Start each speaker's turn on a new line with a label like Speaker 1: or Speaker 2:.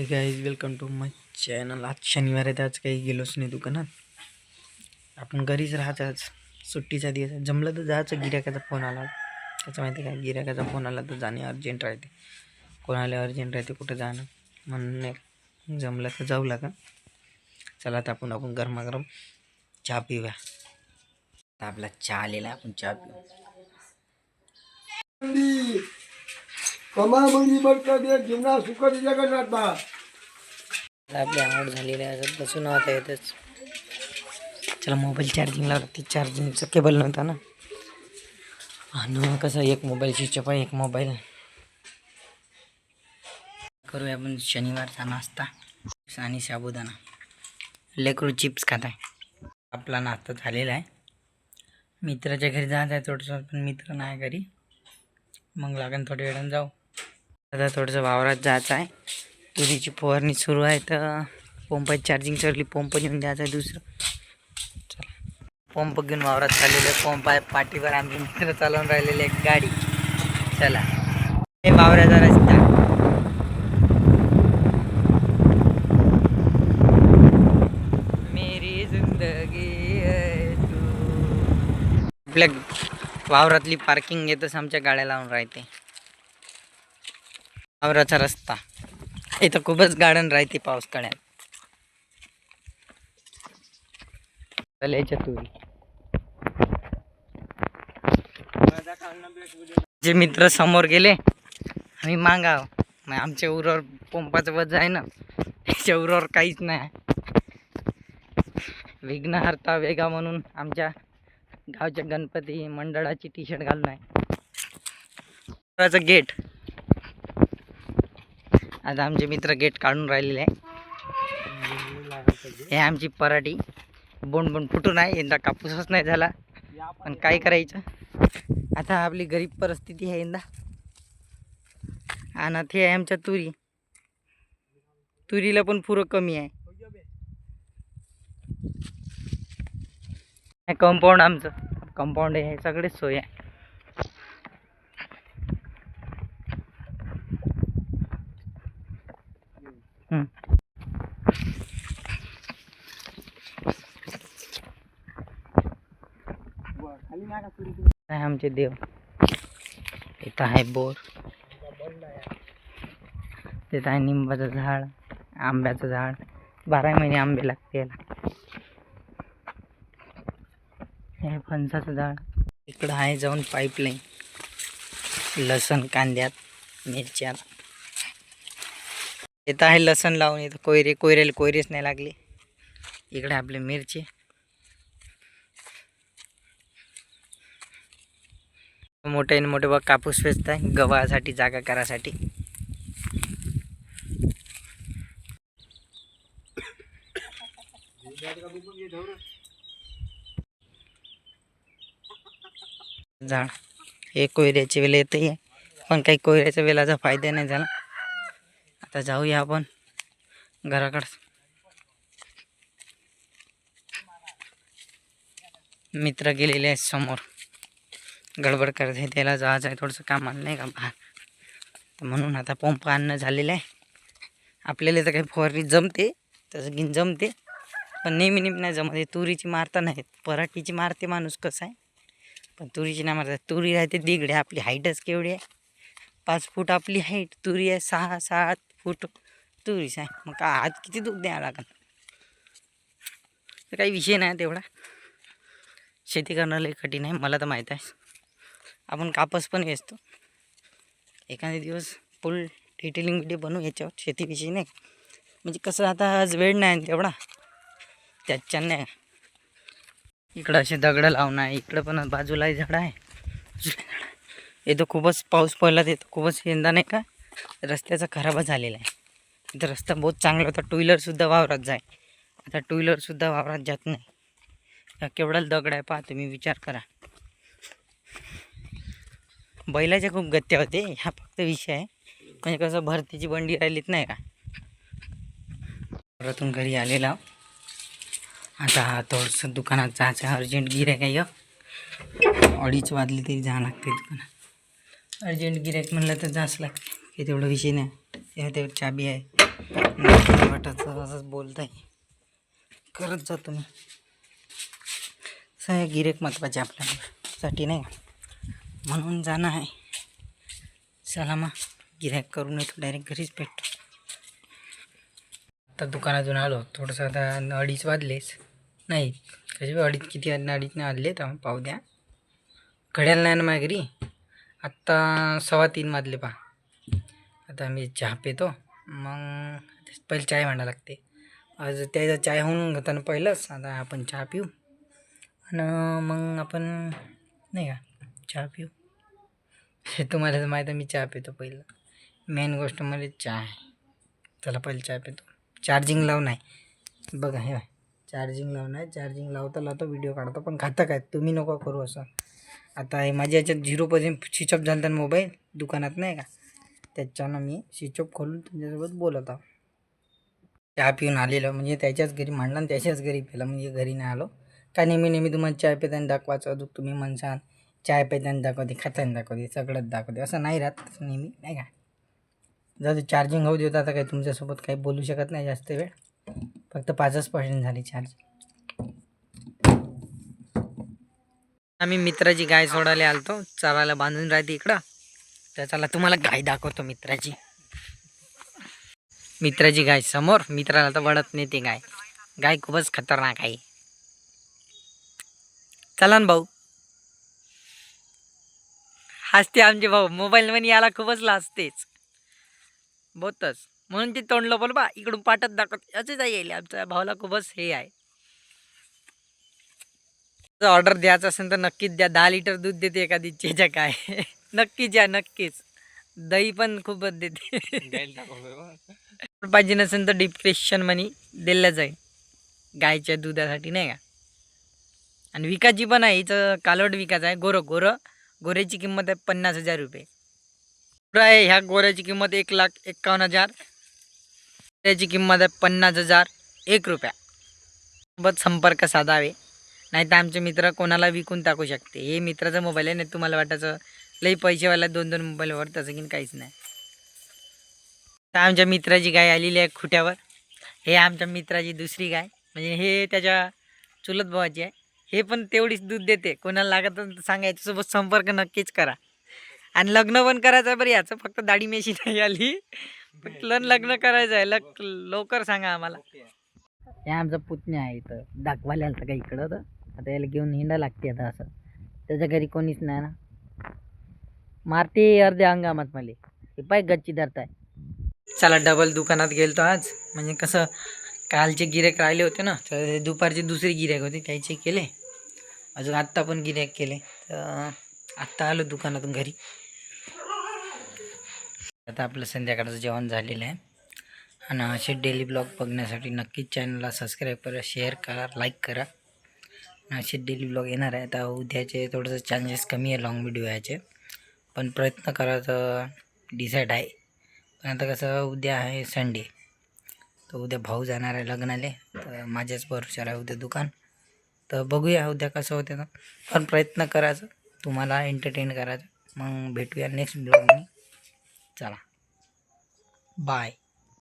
Speaker 1: Hey guys welcome to my channel आज शनिवार आहे तर आज काही गेलोच नाही दुकानात. आपण घरीच राहायचं आज. सुट्टीचा दिवस जमलं तर जायचं. गिऱ्हाईकाचा फोन आला. त्याचं माहिती आहे का? गिऱ्हाईकाचा फोन आला तर जाणे अर्जंट राहते. कोणाला अर्जंट राहते कुठं जाणं? म्हणून जमलं तर जाऊ लागा चला तर आपण आपण गरमागरम चहा पिऊया. आपला चहा आलेला आहे, आपण चहा पिऊ.
Speaker 2: कमामंदी बरकत एक जीवना सुखद जगन्नाथ बा.
Speaker 1: आपली आवड झालेली आहे असं बसून आता येतच. चला मोबाईल चार्जिंग लागते. ती केबल नव्हता ना. आणि कसं एक मोबाईल स्विच आहे एक मोबाईल करूया आपण शनिवारचा नाश्ता. आणि साबुदाणा. लेकरू चिप्स खात आहे आपला नाश्ता झालेला आहे. मित्राच्या घरी जायचं आहे थोडंसं पण मित्र नाही घरी. मग लागेल थोड्या वेळानं जाऊ. आता थोडंसं वावरात जायचं आहे. तुरीची फवारणी सुरू आहे तर पंपात चार्जिंग चढली पंप घेऊन द्यायचं आहे दुसरं. चला. पंप घेऊन वावरात चाललेलं पंप आहे पाठीवर आमचे मित्र चालवून राहिलेले एक गाडी. चला. हे वावराचा रस्ता मेरी जिंदगी तू. आपल्या वावरातली पार्किंग येतच आमच्या गाड्या लावून राहते. वावराचा रस्ता. इथं खूपच गार्डन राहते पाऊस कळ्यात. चलायच्या जे मित्र समोर गेले आम्ही मागाव. मग आमच्या उरावर पंपाचं वज आहे ना त्याच्या उरावर काहीच नाही. विघ्नहर्ता वेगा म्हणून आमच्या गावच्या गणपती मंडळाची टी शर्ट घालून आहे. गेट आता आमचे मित्र गेट काढून राहिलेले आहे. हे आमची पराठी. बोंड बोंड फुटून आहे. यंदा कापूसच नाही झाला. पण काय करायचं? आता आपली गरीब परिस्थिती आहे यंदा. आणि ते आहे आमच्या तुरी. तुरीला पण पुरं कमी आहे. कंपाऊंड आमचं. कंपाऊंड हे सगळेच सोय आहे. आहे आमचे देव. इथं आहे बोर. तिथं आहे निंबाचं झाड आंब्याचं झाड. बारा महिने आंबे लागते याला. हे फणसाचं झाड. इकडं आहे जाऊन पाईपलाईन लसण कांद्यात मिरच्या इथं आहे लसण लावून इथं कोयरे कोयरेला कोयरेच नाही लागली. इकडे आपले मिरची. मोठे आणि मोठे बघ कापूस वेचत आहे गव्हासाठी जागा करासाठी. झाड. हे कोयऱ्याची वेळ येते आहे पण काही कोयऱ्याच्या वेलाचा फायदा नाही झाला. आता जाऊया आपण घराकडं. मित्र गेलेले आहेत समोर. गडबड करत आहे त्याला जायचं आहे थोडंसं काम आलं नाही का बाहेर. तर म्हणून आता पंप आणणं झालेलं आहे. आपल्याला तर काही फवारणी जमते तसं घेऊन जमते. पण नेहमी नेहमी नाही जमत. तुरीची मारता नाहीत. पराठीची मारते माणूस कसं आहे. पण तुरीची नाही मारता. तुरी राहते दिगडे आपली हाईटच केवढी आहे. पाच फूट आपली हाईट तुरी आहे सहा सात फूट. तुरीच आहे. मग का आज किती दूध द्यावं लागेल तर काही विषय नाही तेवढा. शेती करणं लई कठीण आहे मला तर माहीत आहे. आपण कापस पण वेचतो. एखादे दिवस फुल डिटेलिंग व्हिडिओ बनवू याच्यावर शेतीविषयी नाही. म्हणजे कसं आता आज वेळ नाही तेवढा. त्याच्यानं नाही इकडं असे दगडं लावणं आहे इकडं पण बाजूलाही झाडं आहे. येतो खूपच पाऊस पडला तर खूपच यंदा नाही का? रस्त्याचा खराबच झालेला आहे. इथं रस्ता बहुत चांगला होता. टू व्हीलरसुद्धा वावरात जाय. आता टू व्हीलरसुद्धा वावरात जात नाही. केवढा दगड आहे पहा तुम्ही विचार करा. बैलाच्या खूप गत्या होते हा फक्त विषय आहे. म्हणजे कसं भरतीची बंडी राहिलीत नाही का? घरातून घरी आलेला आता थोडंसं दुकानात जायचं अर्जंट गिऱ्हाईक आहे अडीच वाजली तरी जावं लागते दुकानात. अर्जंट गिऱ्हाईक म्हणलं तर जास्त लागते हे तेवढा विषय नाही. हे तेवढं चाबी आहे. वाटायचं असंच बोलताय. करत जा तुम्ही. असं गिरेक गिऱ्हाईक महत्त्वाचे आपल्यासाठी नाही म्हणून जाणं आहे. चला मग. गिऱ्हाईक करून येतो डायरेक्ट घरीच भेटतो. आता दुकानातून आलो. थोडंसं आता अडीच वाजलेच. नाही कसे बी अडीच किती अडीच नाही आले तर पाहू द्या. घड्याल नाही ना माझ्या घरी? आत्ता सव्वा तीन वाजले पहा. आता मी चहा पितो मग पहिले चाय मांडा लागते. आज त्याचा चाय होऊन घेताना पहिलंच आता आपण चहा पिऊ. आणि मग आपण नाही का चहा पिऊ. हे तुम्हाला तर माहीत आहे मी चहा पितो पहिलं. मेन गोष्ट म्हणजे चहा आहे. चला पहिले चहा पितो. चार्जिंग लावून आहे बघा हे चार्जिंग लावून आहे चार्जिंग लावता लावता व्हिडिओ काढतो. पण खातं काय? तुम्ही नको करू असं. आता हे माझ्या याच्यात झिरो पर्सेंट स्विच ऑफ झाला मोबाईल दुकानात नाही का? त्याच्यानं मी स्विच ऑफ खोलून तुमच्यासोबत बोलत आहो चहा पिऊन आलेलं. म्हणजे त्याच्याच घरी मांडला आणि त्याच्याच घरी पेला. म्हणजे घरी नाही आलो. का नेहमी नेहमी तुम्हाला चाय पिताना दाखवायचं अजून तुम्ही म्हणसान चाय दे दाखवते खाताना दाखवते सगळंच दाखवते. असं नाही राहत. तसं नेहमी नाही का जर चार्जिंग होऊ देत आता काही तुमच्यासोबत काही बोलू शकत नाही जास्त वेळ. फक्त पाचच पर्सेंट झाली चार्जिंग आम्ही मित्राची गाय सोडायला आलतो. चारायला बांधून राहते इकडं. तर चला तुम्हाला गाय दाखवतो मित्राची. मित्राची गाय समोर मित्राला तर वळत नाही ते गाय. गाय खूपच खतरनाक आहे. चला ना भाऊ. हसते आमचे भाऊ. मोबाईल मध्ये याला खूपच लाजतेच. बहुतच म्हणून ते तोंडलं बोल बा इकडून पाठत दाखवत असंच येईल आमच्या भावाला खूपच हे आहे. ऑर्डर द्यायचं असेल तर नक्कीच द्या. दहा लिटर दूध देते एखादी. चेच्या काय. नक्कीच या नक्कीच. दही पण खूपच देते. पाहिजे नसेल तर डिप्रेशन मनी दिलं जाईल. गायच्या दुधासाठी नाही का? आणि विकाची पण आहे हिचं कालवड विकायचं आहे. गोरं गोरं. गोऱ्याची किंमत आहे पन्नास हजार रुपये. गोरं आहे ह्या गोऱ्याची किंमत एक लाख एक्कावन्न हजार. त्याची किंमत आहे पन्नास हजार एक रुपया. सोबत संपर्क साधावे. नाही तर आमचे मित्र कोणाला विकून टाकू शकते. हे मित्राचा मोबाईल आहे नाही तुम्हाला वाटायचं लई पैसेवाला दोन दोन मोबाईलवर तसं की काहीच नाही. तर आमच्या मित्राची गाय आलेली आहे खुट्यावर. हे आमच्या मित्राची दुसरी गाय. म्हणजे हे त्याच्या चुलत भावाची आहे. हे पण तेवढीच दूध देते. कोणाला लागत असेल सांगा याच्यासोबत संपर्क नक्कीच करा. आणि लग्न पण करायचं बरं याचं. फक्त दाढी मेशी नाही आली. फक्त लग्न करायचं आहे लग लवकर सांगा आम्हाला. हे आमचा पुतण्या आहे इथं. दाखवायला आलं का इकडं तर? आता याला घेऊन हिंडा लागते आता असं. त्याच्या घरी कोणीच नाही ना. मारते अर्ध्या हंगामात मला. हे पाय गच्ची धरताय. चला डबल दुकानात गेलतो आज. म्हणजे कसं कालचे गिरेक राहिले होते ना तर दुपारचे दुसरे गिरेक होते त्याचे केले. अजून आत्ता पण गिरेक केले. तर आत्ता आलो दुकानातून घरी. आता आपलं संध्याकाळचं जेवण झालेलं आहे. आणि असे डेली ब्लॉग बघण्यासाठी नक्कीच चॅनलला सबस्क्राईब करा शेअर करा लाईक करा. असे डेली ब्लॉग येणार आहे आता उद्याचे थोडंसं चान्सेस कमी आहे लाँग व्हिडिओ याचे. पण प्रयत्न करायचं डिसाईड आहे. पण आता कसं उद्या आहे संडे तर उद्या भाऊ जाणार आहे लग्नाले. तर माझ्याच भरोशावर आहे उद्या दुकान. तर बघूया उद्या कसं होते ना. पण प्रयत्न करायचं. तुम्हाला एंटरटेन करायचं. मग भेटूया नेक्स्ट ब्लॉगनी चला. बाय